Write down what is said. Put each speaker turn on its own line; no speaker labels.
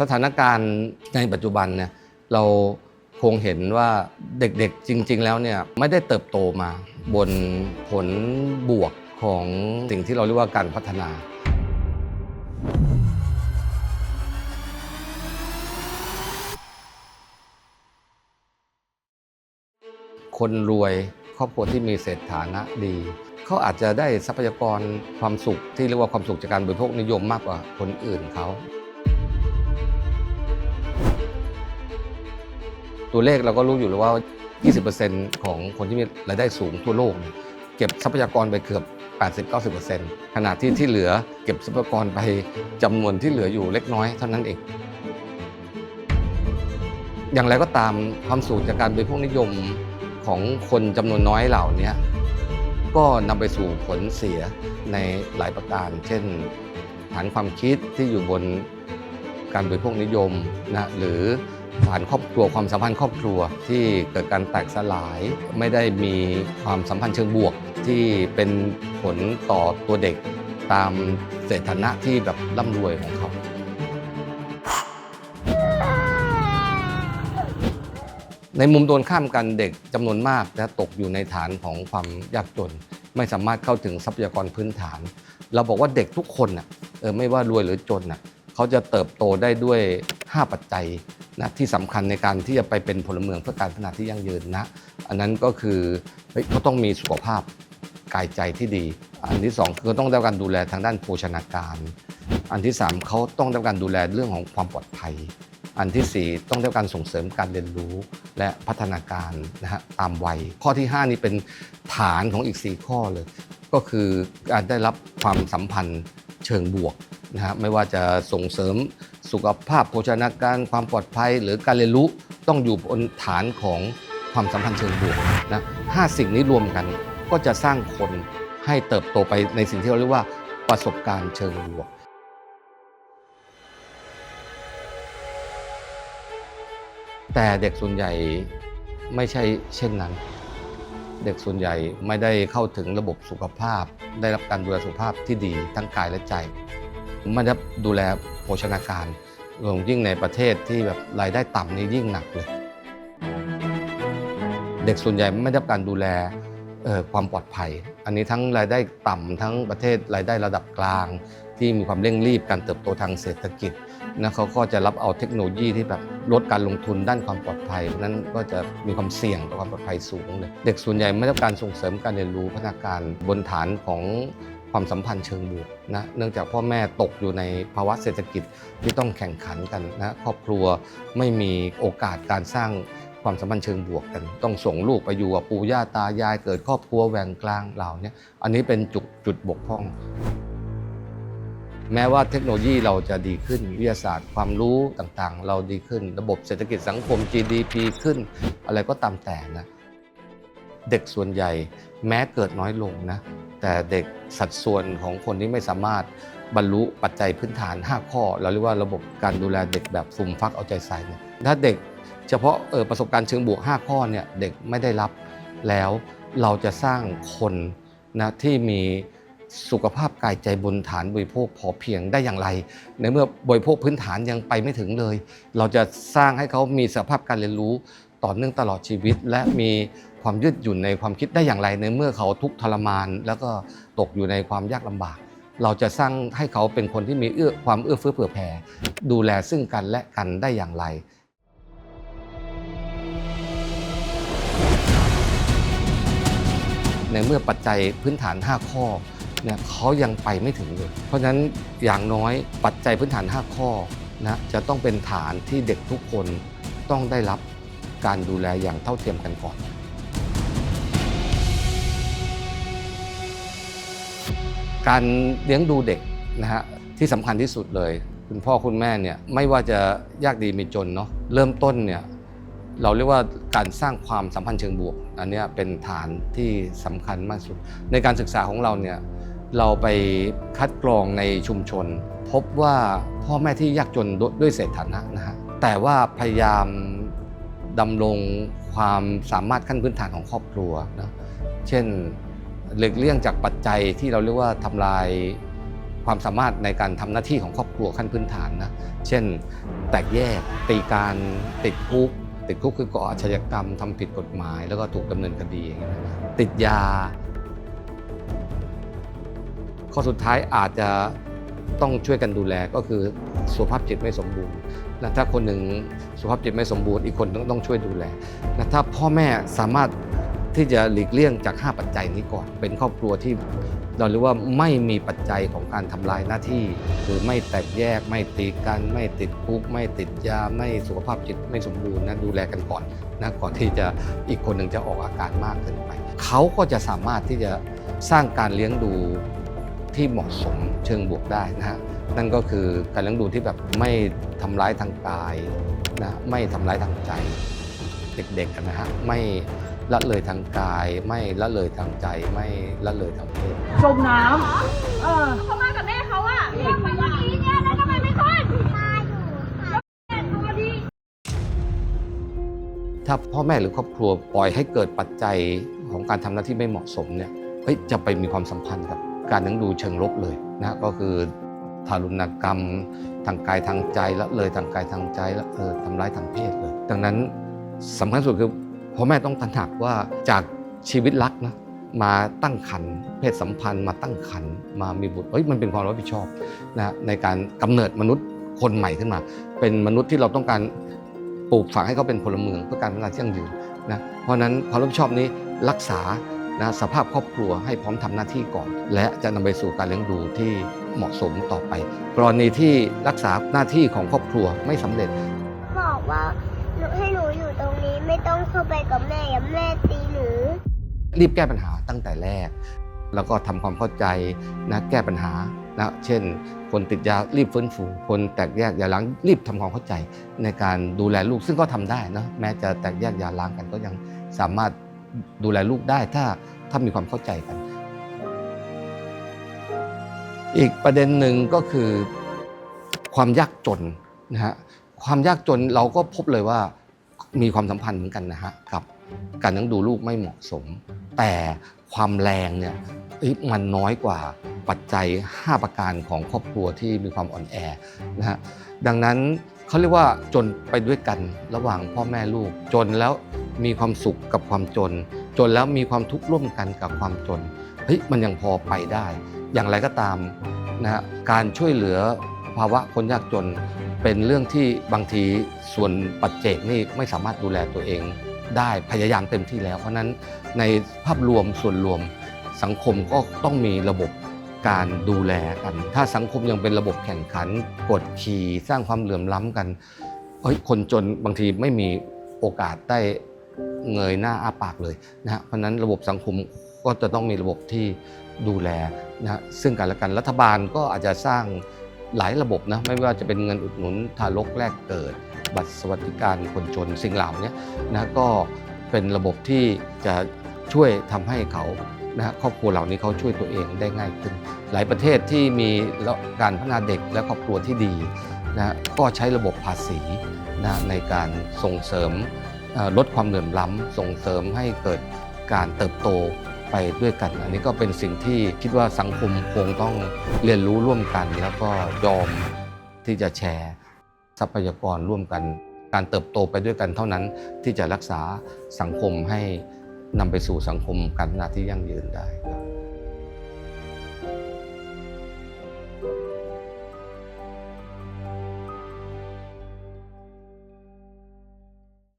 สถานการณ์ในปัจจุบันเนี่ยเราคงเห็นว่าเด็กๆจริง ๆ แล้วเนี่ยไม่ได้เติบโตมา บนผลบวกของสิ่งที่เราเรียกว่าการพัฒนาคนรวยครอบครัวที่มีเศรษฐานะดี เขาอาจจะได้ทรัพยากรความสุขที่เรียกว่าความสุขจากการบริโภคนิยมมากกว่าคนอื่นเขา ตัวเลขเราก็รู้อยู่แล้วว่า 20%ของคนที่มีรายได้สูงทั่วโลกเนี่ยเก็บทรัพยากรไปเกือบ80-90%ขณะที่ที่เหลือเก็บทรัพยากรไปจำนวนที่เหลืออยู่เล็กน้อยเท่านั้นเอง อย่างไรก็ตามความสูงจากการบริโภคนิยมของคนจำนวนน้อยเหล่านี้ก็นำไปสู่ผลเสียในหลายประการ เช่น ฐานความคิดที่อยู่บนการบริโภคนิยมนะหรือ ฐานครอบครัวความสัมพันธ์ครอบครัวที่เกิดการแตกสลาย ไม่ได้มีความสัมพันธ์เชิงบวกที่เป็นผลต่อตัวเด็กตามเศรษฐานะที่แบบร่ำรวยของเขาในมุมตรงข้ามกันเด็กจำนวนมากนะตกอยู่ในฐานของความยากจน ไม่สามารถเข้าถึงทรัพยากรพื้นฐาน เราบอกว่าเด็กทุกคนน่ะเออไม่ว่ารวยหรือจนน่ะเขาจะเติบโตได้ด้วย 5 ปัจจัย นะที่สำคัญในการที่จะไปเป็นพลเมืองเพื่อการพัฒนาที่ยั่งยืนนะ อันนั้นก็คือเฮ้ยเขาต้องมีสุขภาพกายใจที่ดี อันที่สองคือต้องได้รับการดูแลทางด้านโภชนาการ อันที่สามเขาต้องได้รับการดูแลเรื่องของความปลอดภัย อันที่ 4 ต้องได้รับการส่งเสริมการเรียนรู้และพัฒนาการนะฮะตามวัย ข้อที่ 5 นี้เป็นฐานของอีก 4 ข้อเลย ก็คือการได้รับความสัมพันธ์เชิงบวก นะฮะไม่ว่าจะส่งเสริมสุขภาพโภชนาการ ความปลอดภัย หรือการเรียนรู้ต้องอยู่บนฐานของความสัมพันธ์เชิงบวกนะห้าสิ่งนี้รวมกันก็จะสร้างคนให้เติบโตไปในสิ่งที่เราเรียกว่าประสบการณ์เชิงบวกแต่เด็กส่วนใหญ่ไม่ใช่เช่นนั้น เด็กส่วนใหญ่ไม่ได้เข้าถึงระบบสุขภาพ ได้รับการดูแลสุขภาพที่ดีทั้งกายและใจ ไม่ได้ดูแลโภชนาการรวมยิ่งในประเทศที่แบบรายได้ต่ำนี่ยิ่งหนักเลย เด็กส่วนใหญ่ไม่ได้รับการดูแลความปลอดภัย อันนี้ทั้งรายได้ต่ำทั้งประเทศรายได้ระดับกลาง ที่มีความเร่งรีบการเติบโตทางเศรษฐกิจนะเขาก็จะรับเอาเทคโนโลยีที่แบบลดการลงทุนด้านความปลอดภัยเพราะนั้นก็จะมีความเสี่ยงต่อความปลอดภัยสูงเลยเด็กส่วนใหญ่ไม่ได้รับการส่งเสริมการเรียนรู้พัฒนาการบนฐานของ ความสัมพันธ์เชิงบวกนะเนื่องจากพ่อแม่ตกอยู่ในภาวะเศรษฐกิจที่ต้องแข่งขันกันนะครอบครัวไม่มีโอกาสการสร้างความสัมพันธ์เชิงบวกกัน ต้องส่งลูกไปอยู่กับปู่ย่าตายายเกิดครอบครัวแหว่งกลางเหล่านี้อันนี้เป็นจุดจุดบกพร่อง แม้ว่าเทคโนโลยีเราจะดีขึ้นวิทยาศาสตร์ความรู้ต่างๆ เราดีขึ้น ระบบเศรษฐกิจสังคม GDP ขึ้น อะไรก็ตามแต่นะเด็กส่วนใหญ่แม้เกิดน้อยลงนะ แต่เด็กสัดส่วนของคนที่ไม่สามารถบรรลุปัจจัยพื้นฐาน 5 ข้อ เราเรียกว่าระบบการดูแลเด็กแบบฟุ่มฟักเอาใจใส่เนี่ยถ้าเด็กเฉพาะเออประสบการณ์เชิงบวก 5 ข้อเนี่ยเด็กไม่ได้รับแล้วเราจะสร้างคนนะที่มีสุขภาพกายใจบนฐานบริโภคพอเพียงได้อย่างไร ในเมื่อบริโภคพื้นฐานยังไปไม่ถึงเลย เราจะสร้างให้เขามีสภาพการเรียนรู้ต่อเนื่องตลอดชีวิต และมี ความยืดหยุ่นในความคิดได้อย่างไรในเมื่อเขาทุกข์ทรมาน แล้วก็ตกอยู่ในความยากลำบาก เราจะสร้างให้เขาเป็นคนที่มีเอื้อความเอื้อเฟื้อเผื่อแผ่ ดูแลซึ่งกันและกันได้อย่างไรในเมื่อปัจจัยพื้นฐาน 5 ข้อเนี่ยเขายังไปไม่ถึงเลย เพราะฉะนั้นอย่างน้อยปัจจัยพื้นฐาน 5 ข้อนะจะต้องเป็นฐานที่เด็กทุกคนต้องได้รับการดูแลอย่างเท่าเทียมกันก่อน การเลี้ยงดูเด็กนะฮะที่สำคัญที่สุดเลย คุณพ่อคุณแม่เนี่ยไม่ว่าจะยากดีมีจนเนาะเริ่มต้นเนี่ยเราเรียกว่าการสร้างความสัมพันธ์เชิงบวก อันนี้เป็นฐานที่สำคัญมากสุด ในการศึกษาของเราเนี่ยเราไปคัดกรองในชุมชน พบว่าพ่อแม่ที่ยากจนด้วยด้วยเศรษฐานะนะฮะแต่ว่าพยายามดำรงความสามารถขั้นพื้นฐานของครอบครัวนะเช่น หลีกเลี่ยงจากปัจจัยที่เราเรียกว่าทำลายความสามารถในการทำหน้าที่ของครอบครัวขั้นพื้นฐานนะ เช่น แตกแยก ตีการติดคุก ติดคุกคือก่ออาชญากรรมทำผิดกฎหมาย แล้วก็ถูกดำเนินคดีอย่างเงี้ยติดยา ข้อสุดท้ายอาจจะต้องช่วยกันดูแลก็คือสุขภาพจิตไม่สมบูรณ์นะถ้าคนหนึ่งสุขภาพจิตไม่สมบูรณ์อีกคนต้องต้องช่วยดูแลนะถ้าพ่อแม่สามารถ ที่จะหลีกเลี่ยงจาก 5 ปัจจัยนี้ก่อน เป็นครอบครัวที่เราเรียกว่าไม่มีปัจจัยของการทำลายหน้าที่ คือไม่แตกแยก ไม่ตีกัน ไม่ติดคุก ไม่ติดยา ไม่สุขภาพจิตไม่สมบูรณ์นะดูแลกันก่อนนะก่อนที่จะอีกคนหนึ่งจะออกอาการมากเกินไป เขาก็จะสามารถที่จะสร้างการเลี้ยงดูที่เหมาะสมเชิงบวกได้นะฮะนั่นก็คือการเลี้ยงดูที่แบบไม่ทำร้ายทางกายนะไม่ทำร้ายทางใจเด็กๆนะฮะไม่ ละเลยทางกาย ไม่ละเลยทางใจไม่ละเลยทางเพศ
จมน้ำเออ
เขามากับแม่เขาอะเรียกไปเมื่อกี้เนี่ยแล้วทำไมไม่ขึ้นมาอยู่ค่ะตัวดี
ถ้าพ่อแม่หรือครอบครัวปล่อยให้เกิดปัจจัยของการทำหน้าที่ไม่เหมาะสมเนี่ยเฮ้ยจะไปมีความสัมพันธ์กับการเลี้ยงดูเชิงลบเลยนะก็คือทารุณกรรม ทางกายทางใจละเลยทางกายทางใจละเออทำร้ายทางเพศเลย ดังนั้นสำคัญสุดคือ พ่อแม่ต้องตระหนักว่าจากชีวิตรักนะมาตั้งครรภ์เพศสัมพันธ์ มาตั้งครรภ์มามีบุตรเฮ้ยมันเป็นความรับผิดชอบนะในการกำเนิดมนุษย์คนใหม่ขึ้นมา เป็นมนุษย์ที่เราต้องการปลูกฝังให้เขาเป็นพลเมืองเพื่อการพัฒนาที่ยั่งยืนนะเพราะนั้นความรับผิดชอบนี้รักษานะสภาพครอบครัวให้พร้อมทำหน้าที่ก่อน และจะนำไปสู่การเลี้ยงดูที่เหมาะสมต่อไป กรณีที่รักษาหน้าที่ของครอบครัวไม่สำเร็จ
ไม่ต้องเข้าไปกับแม่อย่าแม่ตีหนู
รีบแก้ปัญหาตั้งแต่แรก แล้วก็ทำความเข้าใจนะแก้ปัญหานะเช่น คนติดยารีบฟื้นฟูคนแตกแยกยาล้างรีบทำความเข้าใจในการดูแลลูกซึ่งก็ทำได้นะแม้จะแตกแยกยาล้างกันก็ยังสามารถดูแลลูกได้ถ้าถ้ามีความเข้าใจกัน อีกประเด็นหนึ่งก็คือความยากจนนะฮะความยากจนเราก็พบเลยว่า มีความสัมพันธ์เหมือนกันนะฮะกับการเลี้ยงดูลูกไม่เหมาะสม แต่ความแรงเนี่ยเอ้ยมันน้อยกว่าปัจจัย 5 ประการของครอบครัวที่มีความอ่อนแอนะฮะดังนั้นเขาเรียกว่าจนไปด้วยกันระหว่างพ่อแม่ลูก จนแล้วมีความสุขกับความจน จนแล้วมีความทุกข์ร่วมกันกับความจนเฮ้ยมันยังพอไปได้ อย่างไรก็ตามนะฮะการช่วยเหลือ ภาวะคนยากจน เป็นเรื่องที่บางทีส่วนปัจเจกนี่ไม่สามารถดูแลตัวเองได้พยายามเต็มที่แล้ว เพราะนั้นในภาพรวมส่วนรวมสังคมก็ต้องมีระบบการดูแลกัน ถ้าสังคมยังเป็นระบบแข่งขันกดขี่สร้างความเหลื่อมล้ำกันเฮ้ยคนจนบางทีไม่มีโอกาสได้เงยหน้าอ้าปากเลยนะฮะเพราะนั้นระบบสังคมก็จะต้องมีระบบที่ดูแลนะฮะซึ่งกันและกันรัฐบาลก็อาจจะสร้าง หลายระบบนะไม่ว่าจะเป็นเงินอุดหนุนทารกแรกเกิด บัตรสวัสดิการคนจนสิ่งเหล่านี้นะก็เป็นระบบที่จะช่วยทำให้เขานะครอบครัวเหล่านี้เขาช่วยตัวเองได้ง่ายขึ้น หลายประเทศที่มีการพัฒนาเด็กและครอบครัวที่ดีนะก็ใช้ระบบภาษีนะในการส่งเสริมลดความเหลื่อมล้ำส่งเสริมให้เกิดการเติบโต ไปด้วยกัน อันนี้ก็เป็นสิ่งที่คิดว่าสังคมคงต้องเรียนรู้ร่วมกัน แล้วก็ยอมที่จะแชร์ทรัพยากรร่วมกัน การเติบโตไปด้วยกันเท่านั้นที่จะรักษาสังคมให้นำไปสู่สังคมการพัฒนาที่ยั่งยืนได้ครับ